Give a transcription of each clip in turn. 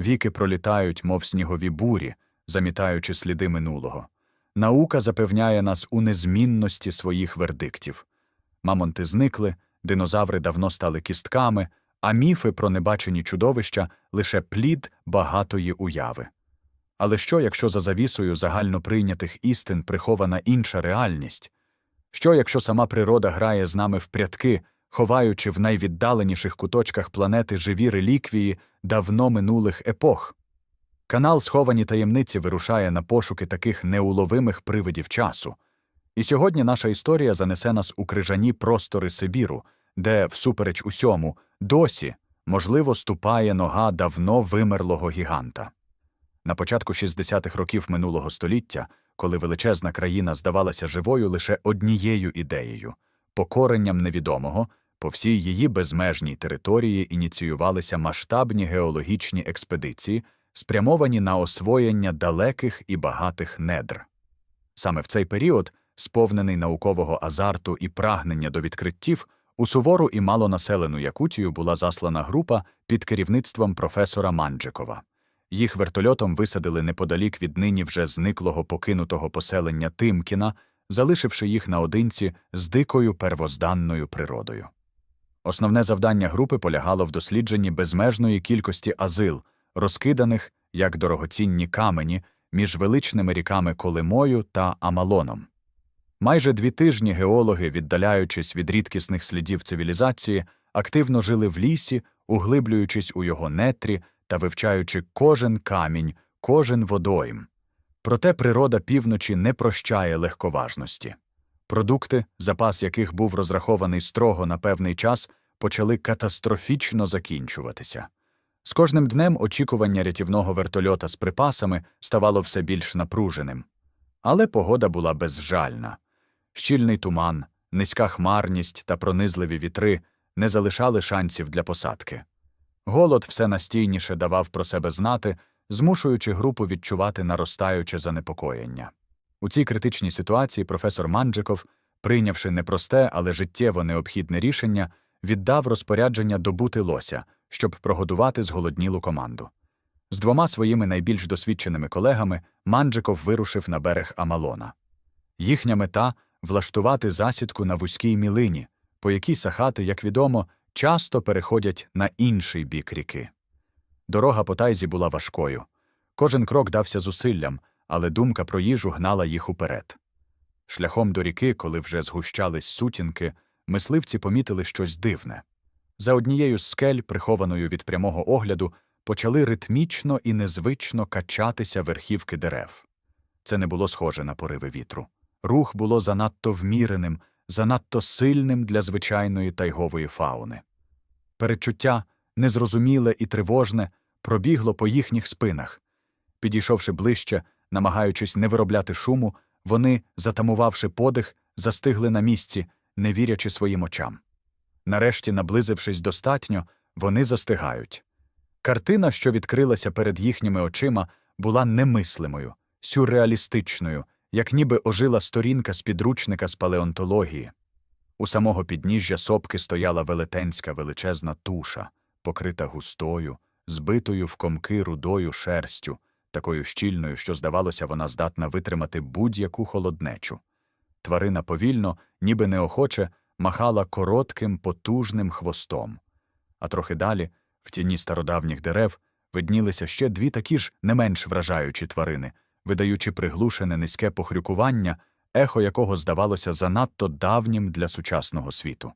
Віки пролітають, мов снігові бурі, замітаючи сліди минулого. Наука запевняє нас у незмінності своїх вердиктів. Мамонти зникли, динозаври давно стали кістками, а міфи про небачені чудовища лише плід багатої уяви. Але що, якщо за завісою загальноприйнятих істин прихована інша реальність? Що, якщо сама природа грає з нами в прятки, ховаючи в найвіддаленіших куточках планети живі реліквії давно минулих епох? Канал Сховані таємниці вирушає на пошуки таких неуловимих привидів часу. І сьогодні наша історія занесе нас у крижані простори Сибіру, де, всупереч усьому, досі, можливо, ступає нога давно вимерлого гіганта. На початку 60-х років минулого століття, коли величезна країна здавалася живою лише однією ідеєю покоренням невідомого, по всій її безмежній території ініціювалися масштабні геологічні експедиції, спрямовані на освоєння далеких і багатих недр. Саме в цей період, сповнений наукового азарту і прагнення до відкриттів, у сувору і малонаселену Якутію була заслана група під керівництвом професора Манджикова. Їх вертольотом висадили неподалік від нині вже зниклого покинутого поселення Тимкіна, залишивши їх наодинці з дикою первозданною природою. Основне завдання групи полягало в дослідженні безмежної кількості азил, розкиданих, як дорогоцінні камені, між величними ріками Колимою та Амалоном. Майже дві тижні геологи, віддаляючись від рідкісних слідів цивілізації, активно жили в лісі, углиблюючись у його нетрі та вивчаючи кожен камінь, кожен водойм. Проте природа півночі не прощає легковажності. Продукти, запас яких був розрахований строго на певний час, почали катастрофічно закінчуватися. З кожним днем очікування рятівного вертольота з припасами ставало все більш напруженим. Але погода була безжальна. Щільний туман, низька хмарність та пронизливі вітри не залишали шансів для посадки. Голод все настійніше давав про себе знати, змушуючи групу відчувати наростаюче занепокоєння. У цій критичній ситуації професор Манджиков, прийнявши непросте, але життєво необхідне рішення, віддав розпорядження добути лося, щоб прогодувати зголоднілу команду. З двома своїми найбільш досвідченими колегами Манджиков вирушив на берег Амалона. Їхня мета влаштувати засідку на вузькій мілині, по якій сахати, як відомо, часто переходять на інший бік ріки. Дорога по тайзі була важкою. Кожен крок дався зусиллям, але думка про їжу гнала їх уперед. Шляхом до ріки, коли вже згущались сутінки, мисливці помітили щось дивне. За однією з скель, прихованою від прямого огляду, почали ритмічно і незвично качатися верхівки дерев. Це не було схоже на пориви вітру. Рух було занадто вміреним, занадто сильним для звичайної тайгової фауни. Передчуття, незрозуміле і тривожне, пробігло по їхніх спинах. Підійшовши ближче, намагаючись не виробляти шуму, вони, затамувавши подих, застигли на місці, не вірячи своїм очам. Нарешті, наблизившись достатньо, вони застигають. Картина, що відкрилася перед їхніми очима, була немислимою, сюрреалістичною, як ніби ожила сторінка з підручника з палеонтології. У самого підніжжя сопки стояла велетенська величезна туша, покрита густою, збитою в комки рудою шерстю, такою щільною, що, здавалося, вона здатна витримати будь-яку холоднечу. Тварина повільно, ніби неохоче, махала коротким, потужним хвостом. А трохи далі, в тіні стародавніх дерев, виднілися ще дві такі ж не менш вражаючі тварини, видаючи приглушене низьке похрюкування, ехо якого здавалося занадто давнім для сучасного світу.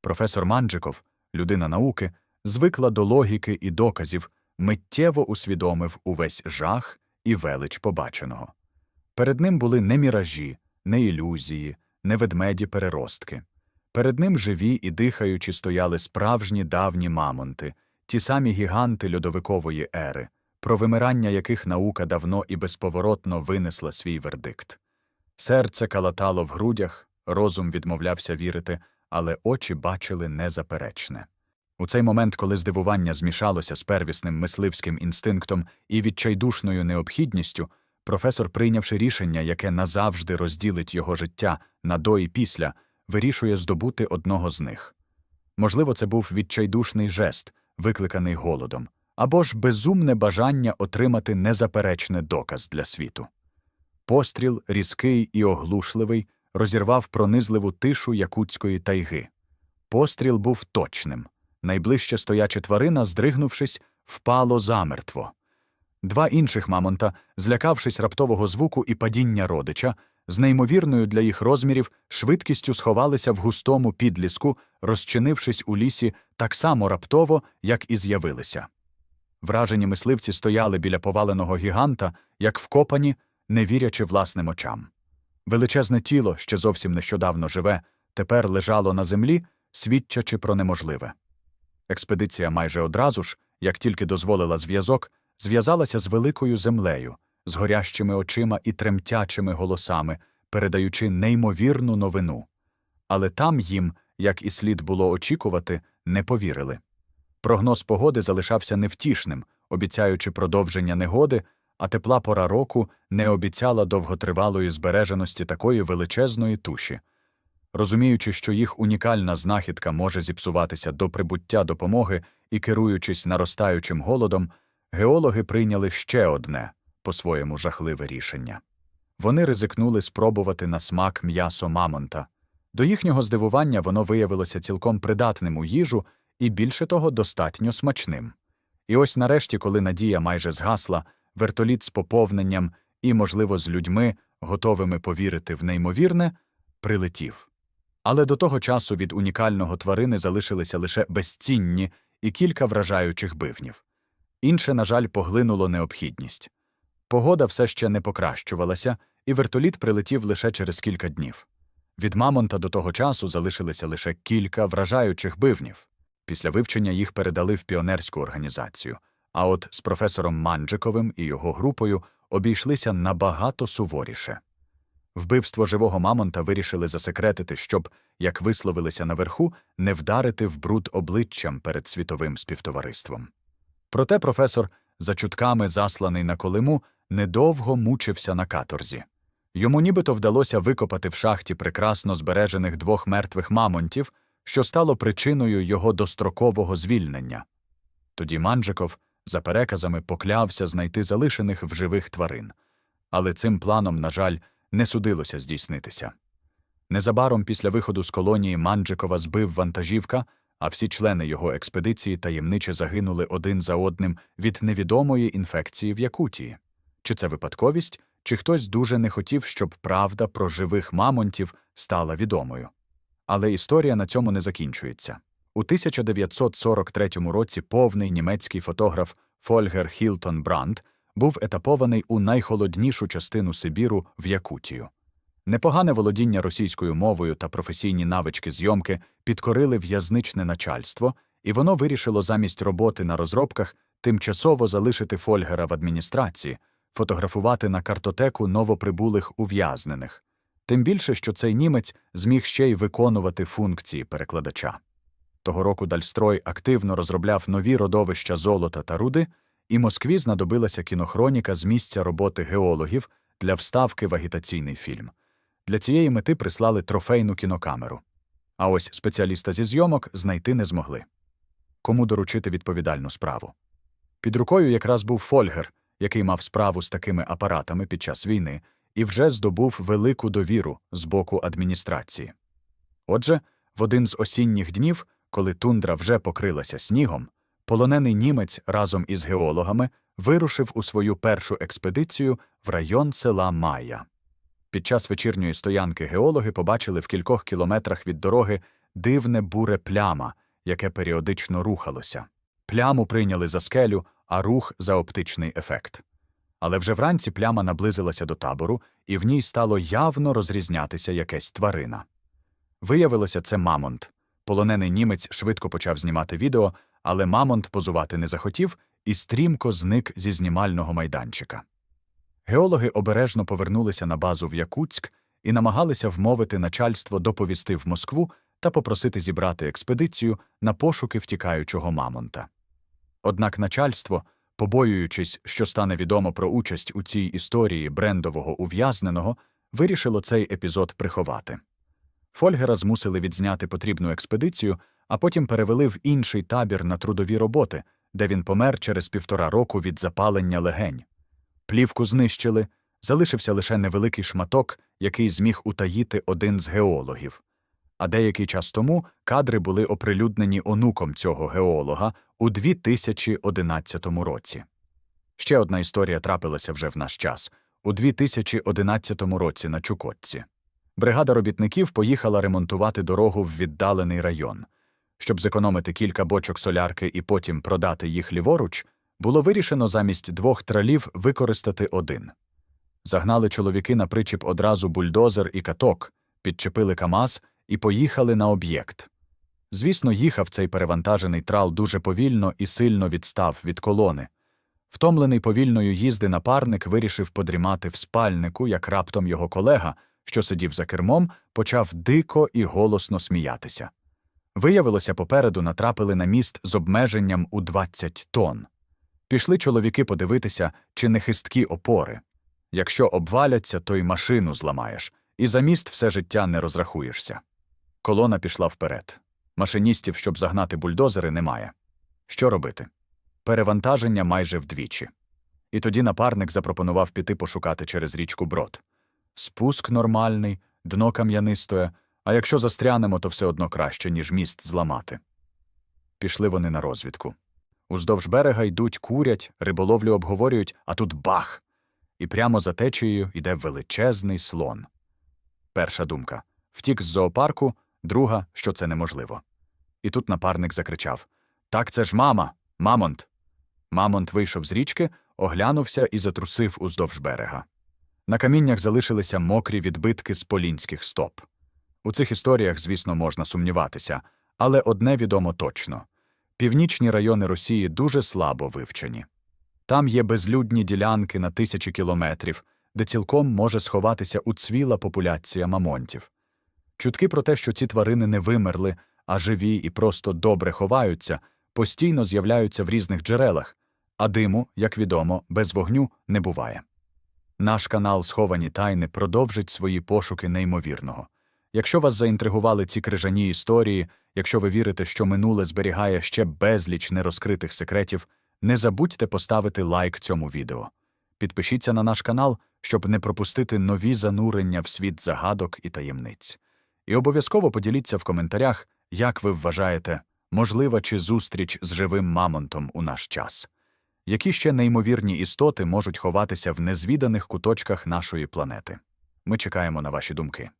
Професор Манджиков, людина науки, звикла до логіки і доказів, миттєво усвідомив увесь жах і велич побаченого. Перед ним були не міражі, не ілюзії, не ведмеді переростки. Перед ним живі і дихаючі стояли справжні давні мамонти, ті самі гіганти льодовикової ери, про вимирання яких наука давно і безповоротно винесла свій вердикт. Серце калатало в грудях, розум відмовлявся вірити, але очі бачили незаперечне. У цей момент, коли здивування змішалося з первісним мисливським інстинктом і відчайдушною необхідністю, професор, прийнявши рішення, яке назавжди розділить його життя на до і після, вирішує здобути одного з них. Можливо, це був відчайдушний жест, викликаний голодом, або ж безумне бажання отримати незаперечний доказ для світу. Постріл, різкий і оглушливий, розірвав пронизливу тишу якутської тайги. Постріл був точним. Найближче стояча тварина, здригнувшись, впало замертво. Два інших мамонта, злякавшись раптового звуку і падіння родича, з неймовірною для їх розмірів швидкістю сховалися в густому підліску, розчинившись у лісі так само раптово, як і з'явилися. Вражені мисливці стояли біля поваленого гіганта, як вкопані, не вірячи власним очам. Величезне тіло, що зовсім нещодавно живе, тепер лежало на землі, свідчачи про неможливе. Експедиція майже одразу ж, як тільки дозволила зв'язок, зв'язалася з великою землею, з горящими очима і тремтячими голосами, передаючи неймовірну новину. Але там їм, як і слід було очікувати, не повірили. Прогноз погоди залишався невтішним, обіцяючи продовження негоди, а тепла пора року не обіцяла довготривалої збереженості такої величезної туші. Розуміючи, що їх унікальна знахідка може зіпсуватися до прибуття допомоги і керуючись наростаючим голодом, геологи прийняли ще одне по-своєму жахливе рішення. Вони ризикнули спробувати на смак м'ясо мамонта. До їхнього здивування воно виявилося цілком придатним у їжу і, більше того, достатньо смачним. І ось нарешті, коли надія майже згасла, вертоліт з поповненням і, можливо, з людьми, готовими повірити в неймовірне, прилетів. Але до того часу від унікального тварини залишилися лише безцінні і кілька вражаючих бивнів. Інше, на жаль, поглинуло необхідність. Погода все ще не покращувалася, і вертоліт прилетів лише через кілька днів. Від Мамонта до того часу залишилися лише кілька вражаючих бивнів. Після вивчення їх передали в піонерську організацію, а от з професором Манджиковим і його групою обійшлися набагато суворіше. Вбивство живого мамонта вирішили засекретити, щоб, як висловилися наверху, не вдарити в бруд обличчям перед світовим співтовариством. Проте професор, за чутками засланий на колиму, недовго мучився на каторзі. Йому нібито вдалося викопати в шахті прекрасно збережених двох мертвих мамонтів, що стало причиною його дострокового звільнення. Тоді Манджиков, за переказами, поклявся знайти залишених в живих тварин. Але цим планом, на жаль, не судилося здійснитися. Незабаром після виходу з колонії Манджикова збив вантажівка, а всі члени його експедиції таємниче загинули один за одним від невідомої інфекції в Якутії. Чи це випадковість, чи хтось дуже не хотів, щоб правда про живих мамонтів стала відомою. Але історія на цьому не закінчується. У 1943 році повний німецький фотограф Фольгер Хілтон Бранд був етапований у найхолоднішу частину Сибіру в Якутію. Непогане володіння російською мовою та професійні навички зйомки підкорили в'язничне начальство, і воно вирішило замість роботи на розробках тимчасово залишити Фольгера в адміністрації, фотографувати на картотеку новоприбулих ув'язнених. Тим більше, що цей німець зміг ще й виконувати функції перекладача. Того року Дальстрой активно розробляв нові родовища золота та руди, і Москві знадобилася кінохроніка з місця роботи геологів для вставки в агітаційний фільм. Для цієї мети прислали трофейну кінокамеру. А ось спеціаліста зі зйомок знайти не змогли. Кому доручити відповідальну справу? Під рукою якраз був Фольгер, який мав справу з такими апаратами під час війни, і вже здобув велику довіру з боку адміністрації. Отже, в один з осінніх днів, коли тундра вже покрилася снігом, полонений німець разом із геологами вирушив у свою першу експедицію в район села Майя. Під час вечірньої стоянки геологи побачили в кількох кілометрах від дороги дивне буре пляма, яке періодично рухалося. Пляму прийняли за скелю, а рух за оптичний ефект. Але вже вранці пляма наблизилася до табору, і в ній стало явно розрізнятися якась тварина. Виявилося, це мамонт. Полонений німець швидко почав знімати відео, але мамонт позувати не захотів і стрімко зник зі знімального майданчика. Геологи обережно повернулися на базу в Якутськ і намагалися вмовити начальство доповісти в Москву та попросити зібрати експедицію на пошуки втікаючого мамонта. Однак начальство, побоюючись, що стане відомо про участь у цій історії брендового ув'язненого, вирішило цей епізод приховати. Фольгера змусили відзняти потрібну експедицію, а потім перевели в інший табір на трудові роботи, де він помер через півтора року від запалення легень. Плівку знищили, залишився лише невеликий шматок, який зміг утаїти один з геологів. А деякий час тому кадри були оприлюднені онуком цього геолога у 2011 році. Ще одна історія трапилася вже в наш час у 2011 році на Чукотці. Бригада робітників поїхала ремонтувати дорогу в віддалений район. Щоб зекономити кілька бочок солярки і потім продати їх ліворуч, було вирішено замість двох тралів використати один. Загнали чоловіки на причіп одразу бульдозер і каток, підчепили КАМАЗ і поїхали на об'єкт. Звісно, їхав цей перевантажений трал дуже повільно і сильно відстав від колони. Втомлений повільною їзди напарник вирішив подрімати в спальнику, як раптом його колега, що сидів за кермом, почав дико і голосно сміятися. Виявилося, попереду натрапили на міст з обмеженням у 20 тонн. Пішли чоловіки подивитися, чи не хисткі опори. Якщо обваляться, то й машину зламаєш, і за міст все життя не розрахуєшся. Колона пішла вперед. Машиністів, щоб загнати бульдозери, немає. Що робити? Перевантаження майже вдвічі. І тоді напарник запропонував піти пошукати через річку Брод. Спуск нормальний, дно кам'янистое, а якщо застрянемо, то все одно краще, ніж міст зламати. Пішли вони на розвідку. Уздовж берега йдуть, курять, риболовлю обговорюють, а тут бах! І прямо за течією йде величезний слон. Перша думка втік з зоопарку, друга, що це неможливо. І тут напарник закричав Так це ж мама, мамонт. Мамонт вийшов з річки, оглянувся і затрусив уздовж берега. На каміннях залишилися мокрі відбитки з полінських стоп. У цих історіях, звісно, можна сумніватися, але одне відомо точно північні райони Росії дуже слабо вивчені. Там є безлюдні ділянки на тисячі кілометрів, де цілком може сховатися уцвіла популяція мамонтів. Чутки про те, що ці тварини не вимерли, а живі і просто добре ховаються, постійно з'являються в різних джерелах, а диму, як відомо, без вогню не буває. Наш канал Сховані тайни продовжить свої пошуки неймовірного. Якщо вас заінтригували ці крижані історії, якщо ви вірите, що минуле зберігає ще безліч нерозкритих секретів, не забудьте поставити лайк цьому відео. Підпишіться на наш канал, щоб не пропустити нові занурення в світ загадок і таємниць. І обов'язково поділіться в коментарях, як ви вважаєте, можлива чи зустріч з живим мамонтом у наш час. Які ще неймовірні істоти можуть ховатися в незвіданих куточках нашої планети? Ми чекаємо на ваші думки.